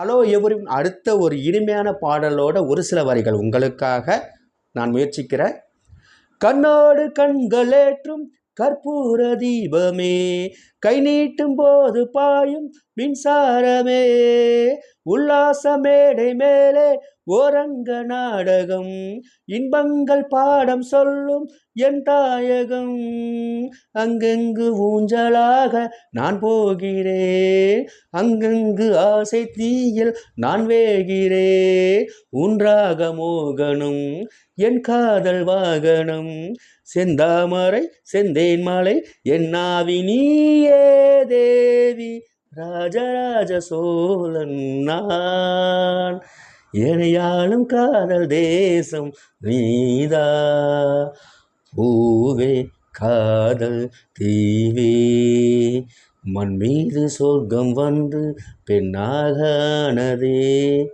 Hello எவரும் அடுத்த ஒரு இனிமையான பாடலோட ஒரு சில வரிகள் உங்களுக்காக நான் முயற்சிக்கிறேன். கண்ணோடு கண்களேற்றும் கற்பூர தீபமே கை நீட்டும் போது பாயும் மின்சாரமே உல்லாச மேடை மேலே ஓரங்க நாடகம் இன்பங்கள் பாடம் சொல்லும் என் தாயகம். அங்கங்கு ஊஞ்சலாக நான் போகிறேன். அங்கங்கு ஆசை தீயில் நான் வேகிறேன். உன்றாக மோகனும் என் காதல் வாகனம் செந்தாமரை செந்தேன் மலை என் நாவி நீயே தேவி ராஜராஜ சோழன் நான். எனையாளும் காதல் தேசம் நீதா. பூவே காதல் தீவே. மண் மீது சொர்க்கம் வந்து பெண்ணாகானதே.